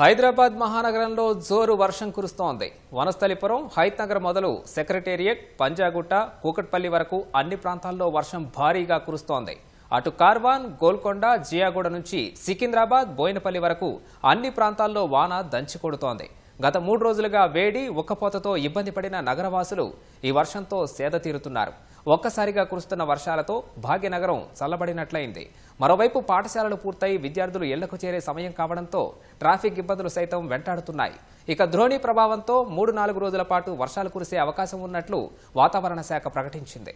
హైదరాబాద్ మహానగరంలో జోరు వర్షం కురుస్తోంది. వనస్థలిపురం హైత్నగర్ మొదలు సెక్రటేరియట్ పంజాగుట్ట కూకట్పల్లి వరకు అన్ని ప్రాంతాల్లో వర్షం భారీగా కురుస్తోంది. అటు కార్వాన్ గోల్కొండ జియాగూడ నుంచి సికింద్రాబాద్ బోయినపల్లి వరకు అన్ని ప్రాంతాల్లో వాన దంచి కొడుతోంది. గత మూడు రోజులుగా వేడి ఉక్కపోతతో ఇబ్బంది పడిన నగరవాసులు ఈ వర్షంతో సేద తీరుతున్నారు. ఒక్కసారిగా కురుస్తున్న వర్షాలతో భాగ్యనగరం చల్లబడినట్లయింది. మరోవైపు పాఠశాలలు పూర్తయి విద్యార్థులు ఇళ్ళకు చేరే సమయం కావడంతో ట్రాఫిక్ ఇబ్బందులు సైతం వెంటాడుతున్నాయి. ఇక ద్రోణి ప్రభావంతో మూడు నాలుగు రోజుల పాటు వర్షాలు కురిసే అవకాశం ఉన్నట్లు వాతావరణ శాఖ ప్రకటించింది.